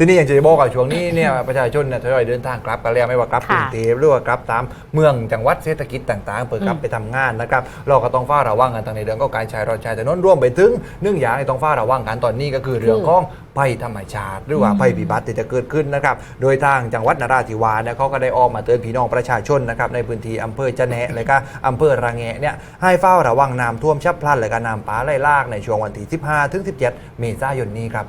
ทีนี้อย่างจะบอกว่าช่วงนี้เนี่ยประชาชนเนี่ยทยอยเดินทางกลับกันแล้วไม่ว่ากลับกค่ะรุงเทพหรือว่ากลับตามเมืองจังหวัดเศรษฐกิจต่างๆ เปิดกลับอืมไปทำงานนะครับเราก็ต้องเฝ้าระวังกันทางในเรื่องของการใช้รถใช้ถนนร่วมไปถึงเนื่องอย่างที่ต้องเฝ้าระวังกันตอนนี้ก็คือเรื่องของภัยธรรมชาติ หรือว่าภัยพิบัติที่จะเกิดขึ้นนะครับโดยทางจังหวัดนราธิวาสเนี่ยเขาก็ได้ออกมาเตือนพี่น้องประชาชนนะครับในพื้นที่อำเภอจะแนะและก็อำเภอระแงะเนี่ยให้เฝ้าระวังน้ำท่วมฉับพลันและก็น้ำป่าไหลหลากในช่วงวันที่ 15 ถึง 17 เมษายนนี้ครับ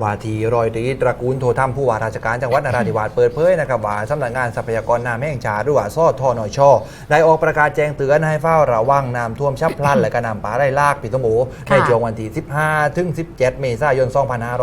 ว่าทีรอยตรีตระกูลโททัมผู้ว่าราชการจังหวัดนราธิวาสเปิดเผยนะครับว่าสำนักงานทรัพยากรน้ำแห่งชาติหรือว่าซอทอนอชอได้ออกประกาศแจ้งเตือนให้เฝ้าระวังน้ำท่วมฉับพลัน และก็น้ำป่าไหลหลากปีตงโอในช่วงวันที่ 15 ถึง 17 เมษายน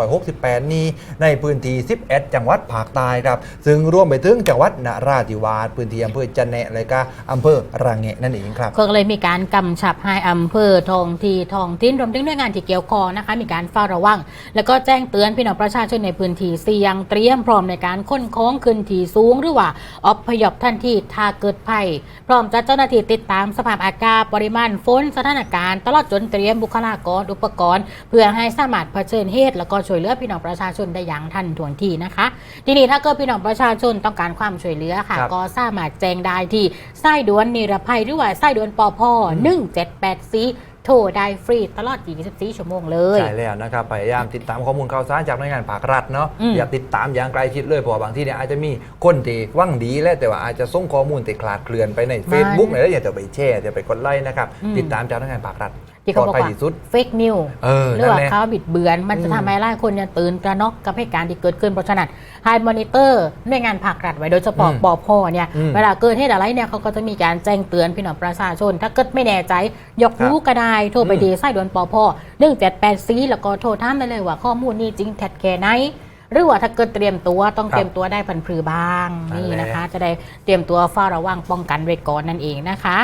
2568 นี้ ในพื้นที่ 11 จังหวัดภาคใต้ครับ ซึ่งรวมไปถึงจังหวัดนราธิวาสพื้นที่อำเภอจันแนะและก็อำเภอระแงะนั่นเองครับก็เลยมีการกำชับให้อำเภอทองทีทองทิ้นรวมถึงหน่วยงานที่เกี่ยวข้องนะคะมีการเฝ้าระวัง แล้วก็แจ้งเตือนพี่น้องประชาชนในพื้นที่เสี่ยงเตรียมพร้อมในการค้นคล้องขึ้นที่สูงหรือว่าอพยพทันทีถ้าเกิดภัย พร้อมจัดเจ้าหน้าที่ติดตามสภาพอากาศปริมาณฝนสถานการณ์ตลอดจนเตรียมบุคลากรอุปกรณ์ เพื่อให้สามารถเผชิญเหตุแล้วก็ช่วยเหลือพี่น้องประชาชนได้อย่างทันท่วงทีนะคะ ทีนี้ถ้าเกิดพี่น้องประชาชนต้องการความช่วยเหลือค่ะครับก็สามารถแจ้งได้ที่สายด่วนนิรภัยหรือว่าสายด่วนปอพ178 4 โทรได้ฟรีตลอด 24 ชั่วโมงเลย ใช่แล้วนะครับ พยายามติดตามข้อมูลข่าวสารจากหน่วยงานภาครัฐเนาะอืม อย่าติดตามอย่างใกล้ชิดเลยเพราะว่าบางทีเนี่ยอาจจะมีคนที่หว่างดีแหละแต่ว่าอาจจะส่งข้อมูลที่คลาดเคลื่อนไปใน Facebook เนี่ยแล้วอย่าจะไปแชร์อย่าไปกดไลค์นะครับอืมติดตามจากหน่วยงานภาครัฐ ที่ปเขาลอดบอกภัยว่าที่สุดเฟกนิวเออหรือนั่นว่าแหละข่าวบิดเบือน มันจะอืมทำให้หลายคนเนี่ยตื่นตระหนกกับเหตุการณ์ที่เกิดขึ้นเพราะฉะนั้นไฮมอนิเตอร์หน่วยงานภาครัฐไว้โดยเฉพาะอืมปอพเนี่ยอืมเวลาเกิดเหตุอะไรเนี่ยเขาก็จะมีการแจ้งเตือนพี่น้องประชาชน ถ้าเกิดไม่แน่ใจ ยกครับรู้ก็ได้โทรไปอืมดีสายด่วนปอพหนึ่งเจ็ดแปดซีแล้วก็โทรถามได้เลยว่าข้อมูลนี้จริงแท้แค่ไหนหรือว่าถ้าเกิดเตรียมตัวต้องครับเตรียมตัวได้พันพรือบ้างนั่นนี่แหละนะคะ จะได้เตรียมตัวเฝ้าระวังป้องกันไว้ก่อนนั่นเองนะคะ